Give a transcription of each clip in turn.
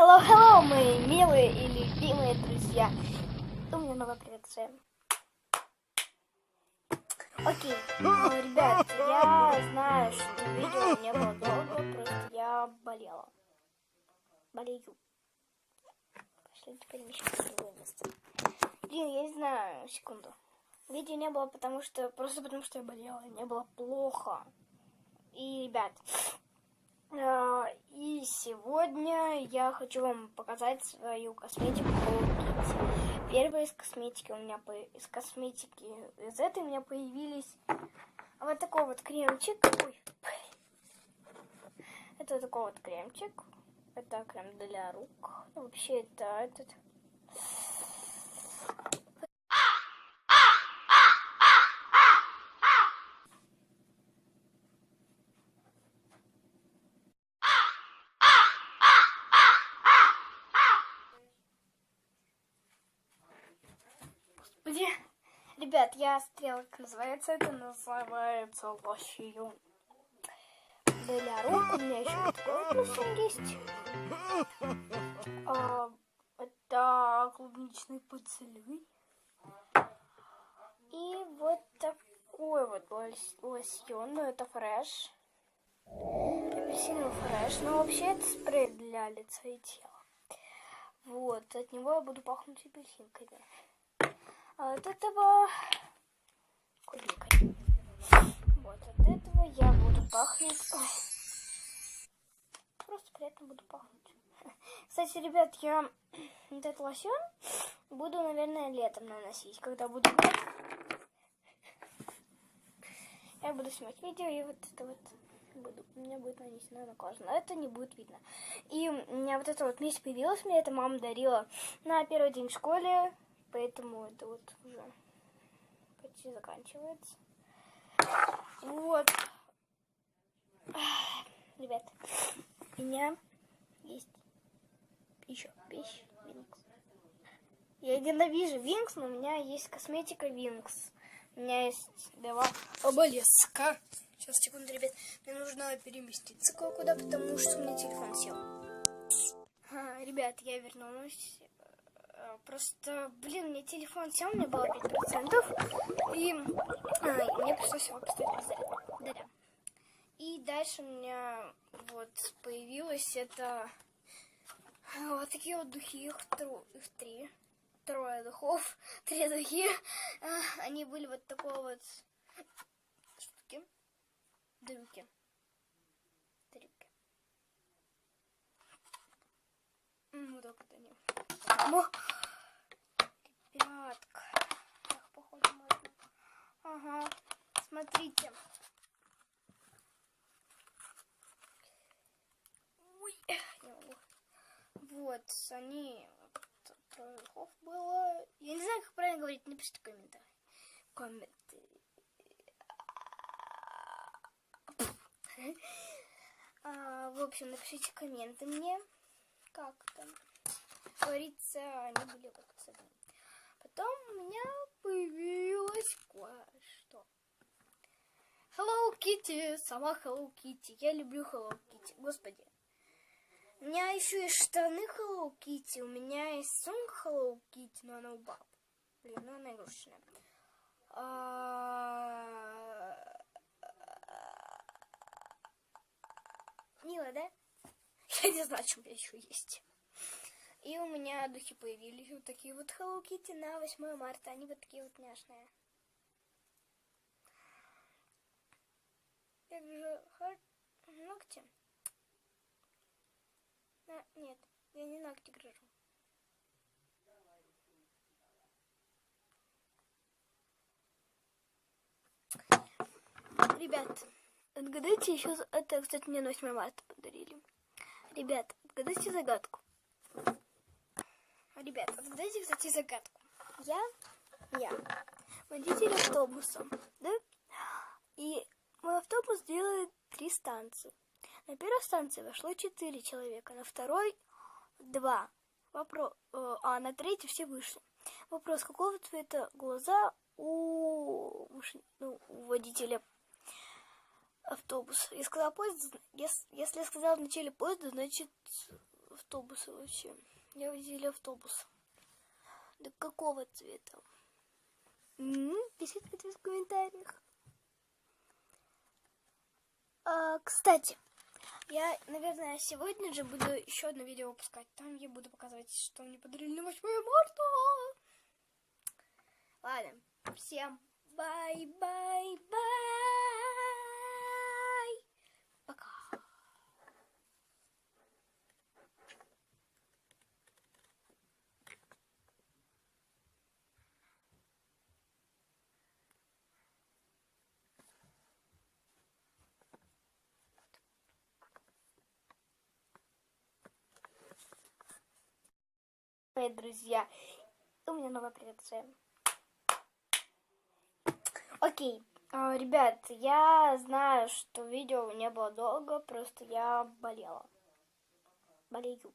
hello, hello, мои милые и любимые друзья. У меня новая приветствие. Окей, ну, ребят, я знаю, что видео не было долго, просто я болела. Болею. Пошли перемещаться в другое место. Блин, я не знаю, секунду. Видео не было, потому что, просто потому что я болела, мне было плохо. И, ребят, и сегодня я хочу вам показать свою косметику Первые из косметики у меня по... из косметики из этой у меня появились вот такой вот кремчик. Ой. Это такой вот кремчик. Это крем для рук. Вообще это этот Господи. Ребят, я стрелок называется. Это называется лосьон. Для рук у меня еще такой есть. А, это клубничный поцелуй. И вот такой вот лосьон. Ну, это фреш. Апельсиновый фреш. Но вообще это спрей для лица и тела. Вот, от него я буду пахнуть апельсинками. От этого. Вот от этого я буду пахнуть. Просто приятно буду пахнуть. Кстати, ребят, я этот лосьон буду, наверное, летом наносить, когда буду Я буду снимать видео и вот это вот буду, у меня будет нанесено на кожу, но это не будет видно. И у меня вот это вот вместе появилось, мне это мама дарила на первый день в школе. Поэтому это вот уже почти заканчивается. Вот. Ребят, у меня есть еще вещь Винкс. Я ненавижу Винкс, но у меня есть косметика Винкс. У меня есть два оболеска. Сейчас, секунду, ребят. Мне нужно переместиться кое-куда, потому что у меня телефон сел. А, ребят, я вернулась. Просто, блин, мне телефон сел, мне было 5%. И а, мне пришлось его поставить без заряда. И дальше у меня вот появилось это вот такие вот духи, их, тру, их три. Трое духов, три духи. А, они были вот такой вот штуки. Дрюки. Дрюки. Вот так вот они. Ребятка. Эх, походу можно. Ага. Смотрите. Ой, не могу. Вот, они... Тройхов было... Я не знаю, как правильно говорить. Напишите комментарий. Комментарий. А, в общем, напишите комменты мне. Как там? Говорится, они были этим. Потом у меня появилось кое-что. Hello Kitty, сама Hello Kitty. Я люблю Hello Kitty. Господи. У меня еще есть штаны Hello Kitty. У меня есть сумка Hello Kitty, но она у баб. Блин, ну она игрушечная. А... Мило, да? Я не знаю, что у меня еще есть. И у меня духи появились вот такие вот Hello Kitty на 8 марта. Они вот такие вот няшные. Также ногти. А, нет, я не ногти грыжу. Ребят, отгадайте еще... Это, кстати, мне 8 марта подарили. Ребят, отгадайте загадку. Ребят, отгадайте, кстати, загадку. Я, я, водитель автобуса, да? И мой автобус делает три станции. На первой станции вошло четыре человека, на второй два. Вопрос, э, а на третьей все вышли. Вопрос, какого цвета глаза у, ну, у водителя автобуса? Я сказала поезд, если я сказала в начале поезда, значит автобуса вообще? Я водитель автобуса. Да какого цвета? Пишите ответ в комментариях. А, кстати, я, наверное, сегодня же буду еще одно видео выпускать. Там я буду показывать, что мне подарили на 8 марта. Ладно, всем бай-бай-бай. Привет, друзья. У меня новая презентация. Окей, а, ребят, я знаю, что видео не было долго, просто я болела. Болею.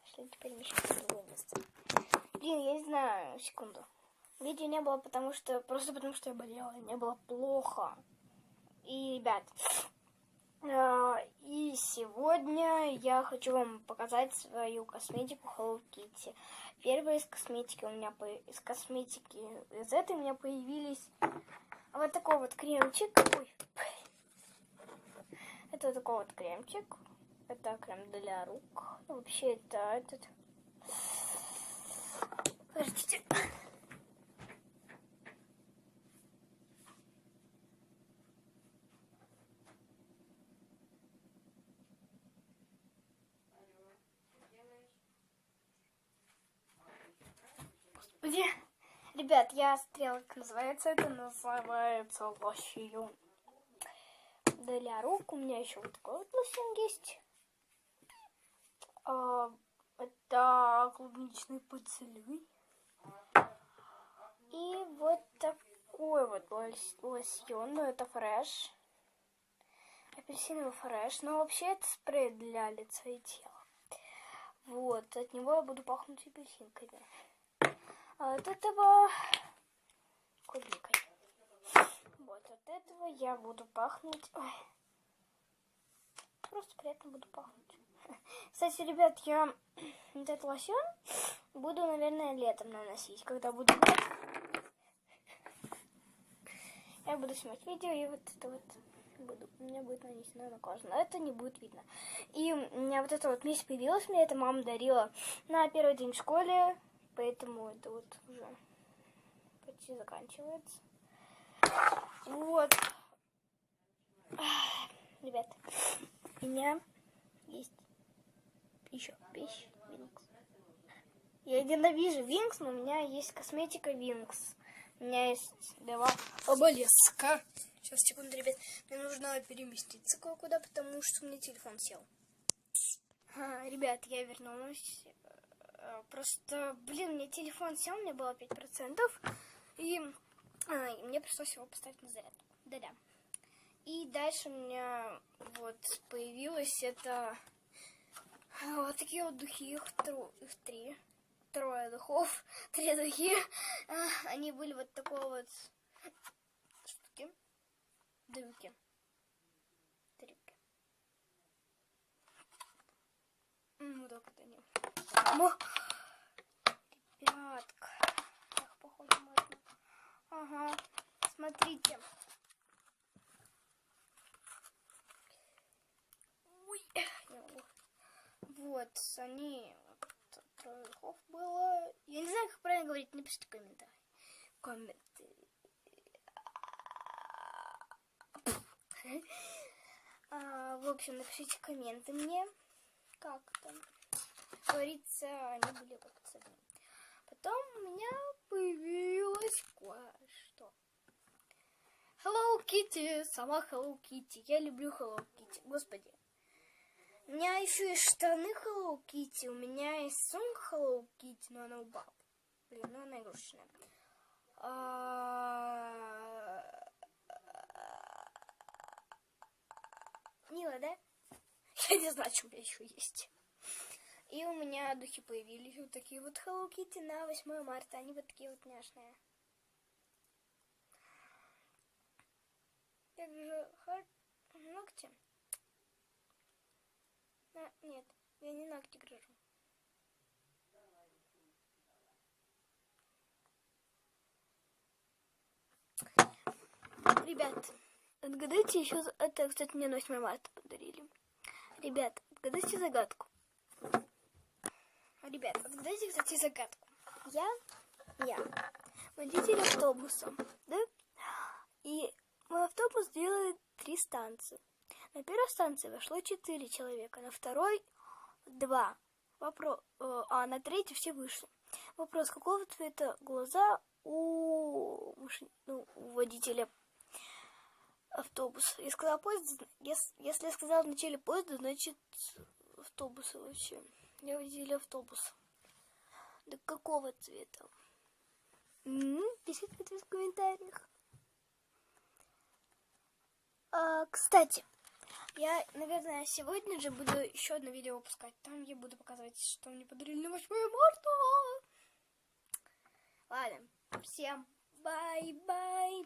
Пошли теперь перемещаться в другое место. Блин, я не знаю, секунду. Видео не было, потому что просто потому что я болела, мне было плохо. И, ребят, и сегодня я хочу вам показать свою косметику Hello Kitty. Первая из косметики у меня из косметики из этой у меня появились вот такой вот кремчик. Ой. Это такой вот кремчик. Это крем для рук. Вообще это этот. Подождите. Господи. Ребят, я стрел, как называется это, называется лосьон. Для рук у меня еще вот такой вот лосьон есть. А, это клубничный поцелуй. И вот такой вот лосьон, ну это фреш. Апельсиновый фреш. Но вообще это спрей для лица и тела. Вот, от него я буду пахнуть апельсинками. От этого клубникой. Вот от этого я буду пахнуть. Ой. Просто приятно буду пахнуть. Кстати, ребят, я этот лосьон буду, наверное, летом наносить, когда буду Я буду снимать видео, и вот это вот буду, у меня будет нанесено на кожу. Но это не будет видно. И у меня вот это вот вместе появилось, мне это мама дарила на первый день в школе. Поэтому это вот уже почти заканчивается. Вот. Ребят, у меня есть еще вещь Винкс. Я ненавижу Винкс, но у меня есть косметика Винкс. У меня есть два оболеска. Сейчас, секунду, ребят. Мне нужно переместиться кое-куда, потому что у меня телефон сел. А, ребят, я вернулась. Э, просто, блин, мне телефон сел, мне было 5%. И, а, мне пришлось его поставить на заряд. Да-да. И дальше у меня вот появилось это вот такие вот духи, их, тру, их три. Трое духов, три духи. А, они были вот такой вот штуки. Дымки. Трюки. Ну, так это не. Ребятка. Так, походу можно. Ага. Смотрите. Ой, не могу. Вот, они... Трое духов было. Я не знаю, как правильно говорить. Напишите комментарий. Комментарий. А, в общем, напишите комменты мне. Как там? Говорится, они были цветные. Потом у меня появилось кое-что. Hello Kitty, сама Hello Kitty. Я люблю Hello Kitty. Господи. У меня еще есть штаны Hello Kitty, у меня есть сумка Hello Kitty, но она упала. Блин, ну она игрушечная. А... Мило, да? Я не знаю, что у меня еще есть. И у меня духи появились вот такие вот Hello Kitty на 8 марта. Они вот такие вот няшные. Также хар... ногти. А, нет, Я не ногти грыжу. Ребят, отгадайте еще... Это, кстати, мне на 8 марта подарили. Ребят, отгадайте загадку. Ребят, отгадайте, кстати, загадку. Я, я, водитель автобуса, да? И мой автобус делает три станции. На первой станции вошло четыре человека, на второй два. Вопрос, а на третьей все вышли. Вопрос, какого цвета глаза у, ну, у водителя автобуса? Я сказала поезд, ес- если я сказала в начале поезда, значит автобуса вообще. Я водитель автобуса. Да какого цвета? Пишите ответ в комментариях. А, кстати, я, наверное, сегодня же буду еще одно видео выпускать. Там я буду показывать, что мне подарили на 8 марта. Ладно, всем бай-бай-бай.